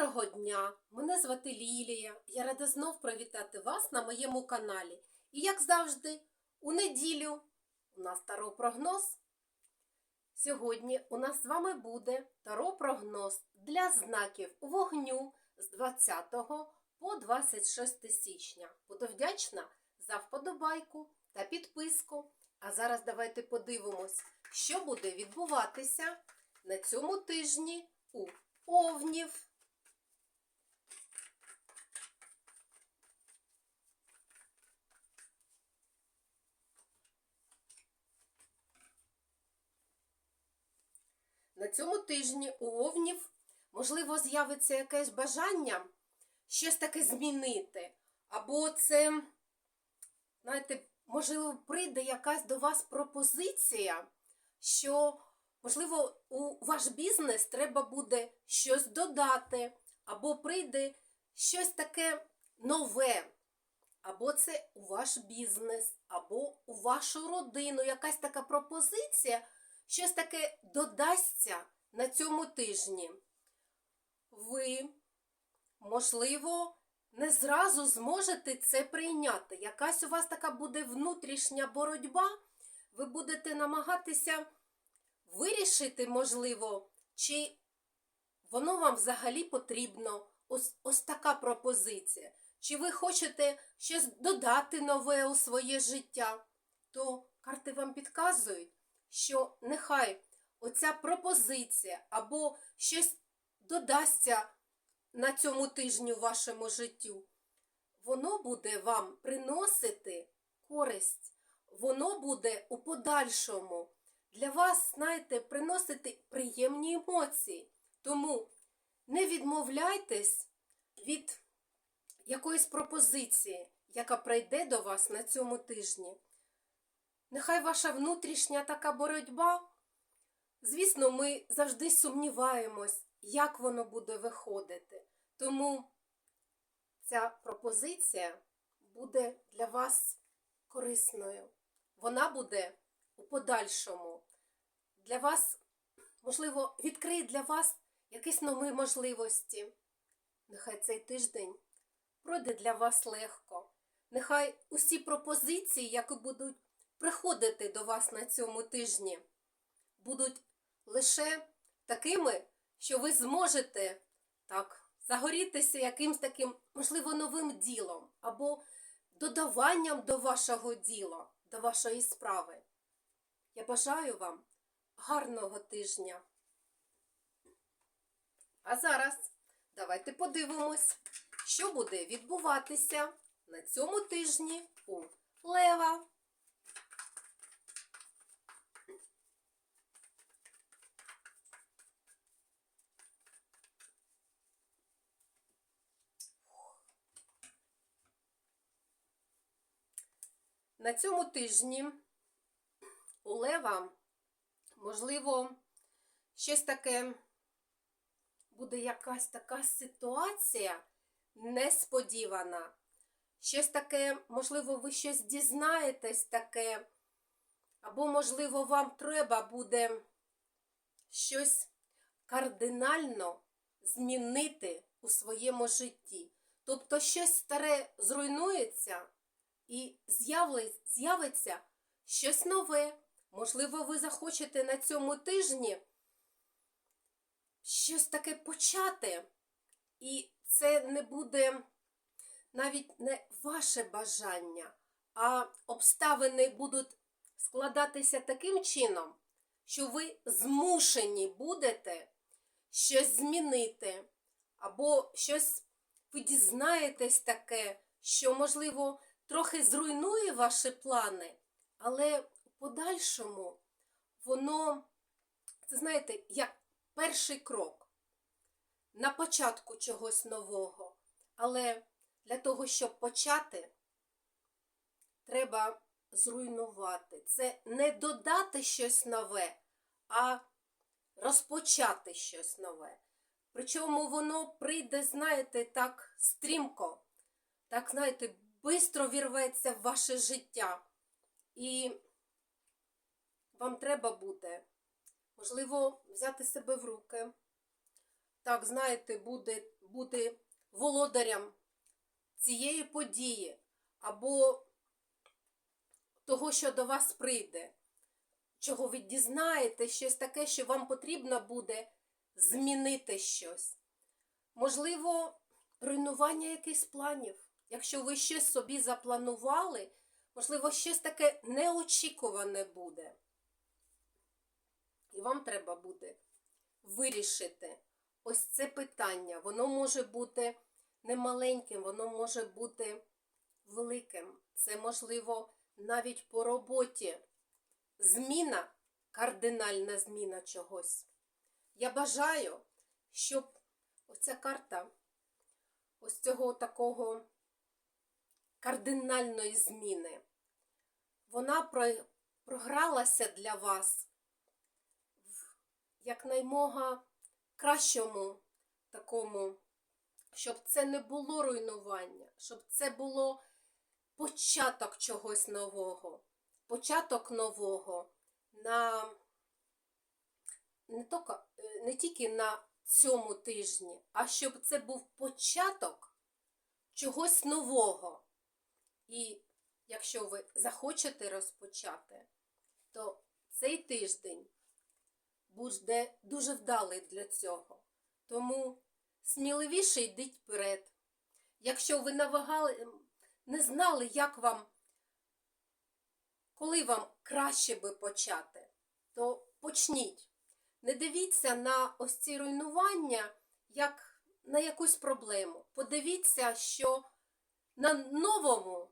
Доброго дня! Мене звати Лілія. Я рада знов привітати вас на моєму каналі. І як завжди, у неділю у нас таро-прогноз. Сьогодні у нас з вами буде таро-прогноз для знаків вогню з 20 по 26 січня. Буду вдячна за вподобайку та підписку. А зараз давайте подивимось, що буде відбуватися на цьому тижні у овнів. Цьому тижні у овнів, можливо, з'явиться якесь бажання щось таке змінити. Або це, знаєте, можливо, прийде якась до вас пропозиція, що, можливо, у ваш бізнес треба буде щось додати, або прийде щось таке нове. Або це у ваш бізнес, або у вашу родину якась така пропозиція, щось таке додасться на цьому тижні. Ви, можливо, не зразу зможете це прийняти. Якась у вас така буде внутрішня боротьба, ви будете намагатися вирішити, можливо, чи воно вам взагалі потрібно. Ось, ось така пропозиція. Чи ви хочете щось додати нове у своє життя, то карти вам підказують, що нехай оця пропозиція або щось додасться на цьому тижні у вашому життю, воно буде вам приносити користь, воно буде у подальшому для вас, знаєте, приносити приємні емоції. Тому не відмовляйтесь від якоїсь пропозиції, яка прийде до вас на цьому тижні. Нехай ваша внутрішня така боротьба. Звісно, ми завжди сумніваємось, як воно буде виходити. Тому ця пропозиція буде для вас корисною. Вона буде у подальшому. Для вас, можливо, відкриє для вас якісь нові можливості. Нехай цей тиждень пройде для вас легко. Нехай усі пропозиції, які будуть приходити до вас на цьому тижні, будуть лише такими, що ви зможете так загорітися якимсь таким, можливо, новим ділом або додаванням до вашого діла, до вашої справи. Я бажаю вам гарного тижня. А зараз давайте подивимось, що буде відбуватися на цьому тижні у Лева. На цьому тижні у Лева, можливо, щось таке буде якась така ситуація несподівана. Щось таке, можливо, ви щось дізнаєтесь таке, або, можливо, вам треба буде щось кардинально змінити у своєму житті. Тобто щось старе зруйнується і з'явиться щось нове. Можливо, ви захочете на цьому тижні щось таке почати, і це не буде навіть не ваше бажання, а обставини будуть складатися таким чином, що ви змушені будете щось змінити, або щось ви дізнаєтесь таке, що, можливо, трохи зруйнує ваші плани, але в подальшому воно, це знаєте, як перший крок на початку чогось нового. Але для того, щоб почати, треба зруйнувати. Це не додати щось нове, а розпочати щось нове. Причому воно прийде, знаєте, так стрімко, так, знаєте, бистро вірветься в ваше життя. І вам треба буде, можливо, взяти себе в руки. Так, знаєте, буде, бути володарям цієї події або того, що до вас прийде, чого ви дізнаєте, щось таке, що вам потрібно буде змінити щось. Можливо, руйнування якихось планів. Якщо ви щось собі запланували, можливо, щось таке неочікуване буде. І вам треба буде вирішити ось це питання. Воно може бути не маленьким, воно може бути великим. Це можливо навіть по роботі. Зміна, кардинальна зміна чогось. Я бажаю, щоб оця карта ось цього такого кардинальної зміни, вона про- програлася для вас в якнаймога кращому такому, щоб це не було руйнування, щоб це було початок чогось нового. Початок нового на не, тока, е, не тільки на цьому тижні, а щоб це був початок чогось нового. І якщо ви захочете розпочати, то цей тиждень буде дуже вдалий для цього. Тому сміливіше йдіть вперед. Якщо ви навагали, не знали, як вам, коли вам краще би почати, то почніть. Не дивіться на ось ці руйнування як на якусь проблему. Подивіться, що на новому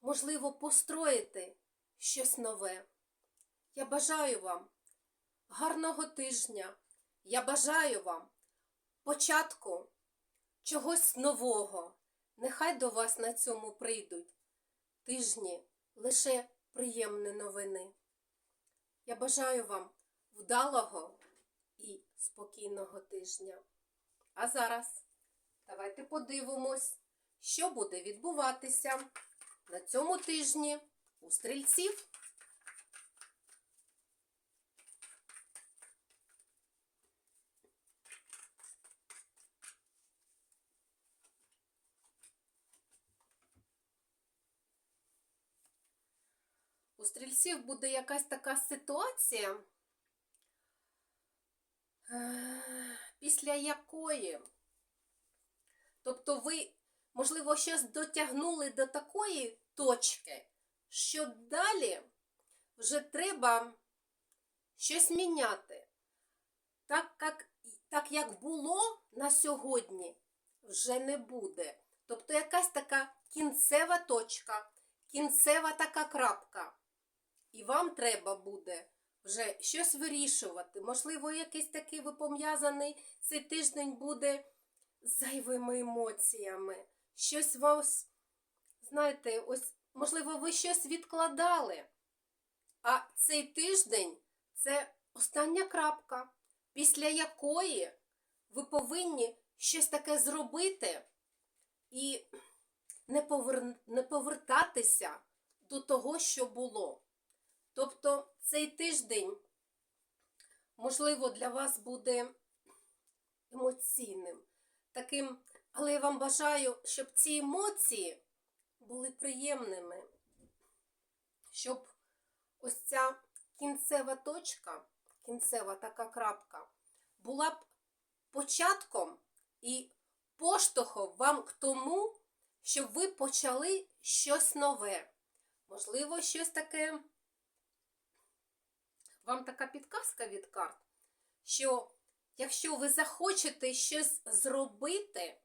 можливо построїти щось нове. Я бажаю вам гарного тижня. Я бажаю вам початку чогось нового. Нехай до вас на цьому прийдуть тижні лише приємні новини. Я бажаю вам вдалого і спокійного тижня. А зараз давайте подивимось, що буде відбуватися на цьому тижні у стрільців. У стрільців буде якась така ситуація, е, після якої, тобто ви, можливо, щось дотягнули до такої точки, що далі вже треба щось міняти. Так як, так як було на сьогодні, вже не буде. Тобто якась така кінцева точка, кінцева така крапка. І вам треба буде вже щось вирішувати. Можливо, якийсь такий ви пов'язаний цей тиждень буде зайвими емоціями. Щось вас, знаєте, ось, можливо, ви щось відкладали. А цей тиждень це остання крапка, після якої ви повинні щось таке зробити і не, повер... не повертатися до того, що було. Тобто цей тиждень, можливо, для вас буде емоційним, таким, але я вам бажаю, щоб ці емоції були приємними, щоб ось ця кінцева точка, кінцева така крапка, була б початком і поштовхом вам к тому, щоб ви почали щось нове. Можливо, щось таке. Вам така підказка від карт, що якщо ви захочете щось зробити,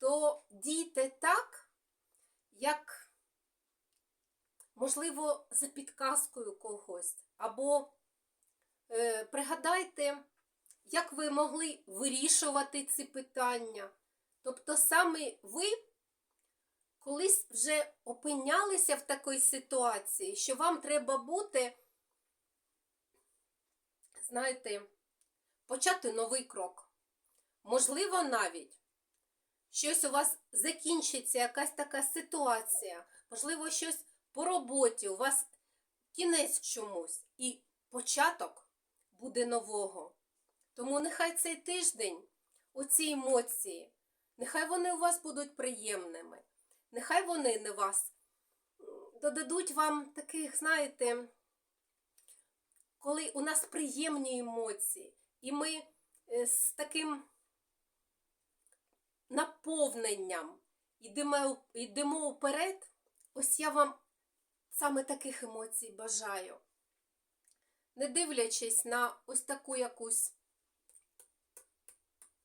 то дійте так, як, можливо, за підказкою когось. Або е, пригадайте, як ви могли вирішувати ці питання. Тобто саме ви колись вже опинялися в такій ситуації, що вам треба бути знаєте, почати новий крок. Можливо, навіть щось у вас закінчиться, якась така ситуація, можливо, щось по роботі, у вас кінець чомусь, і початок буде нового. Тому нехай цей тиждень оці емоції. Нехай вони у вас будуть приємними. Нехай вони не вас додадуть вам таких, знаєте, коли у нас приємні емоції, і ми е, з таким наповненням йдемо, йдемо вперед, ось я вам саме таких емоцій бажаю. Не дивлячись на ось таку якусь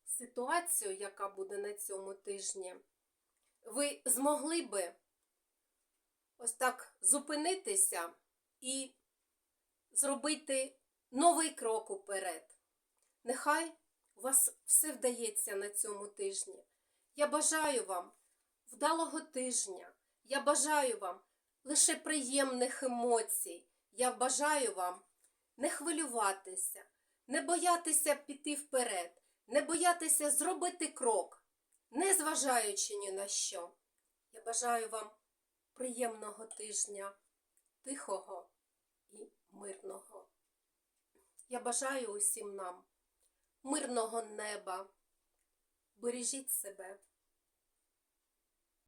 ситуацію, яка буде на цьому тижні, ви змогли би ось так зупинитися і зробити новий крок уперед. Нехай у вас все вдається на цьому тижні. Я бажаю вам вдалого тижня. Я бажаю вам лише приємних емоцій. Я бажаю вам не хвилюватися, не боятися піти вперед, не боятися зробити крок, не зважаючи ні на що. Я бажаю вам приємного тижня, тихого і мирного. Я бажаю усім нам мирного неба. Бережіть себе.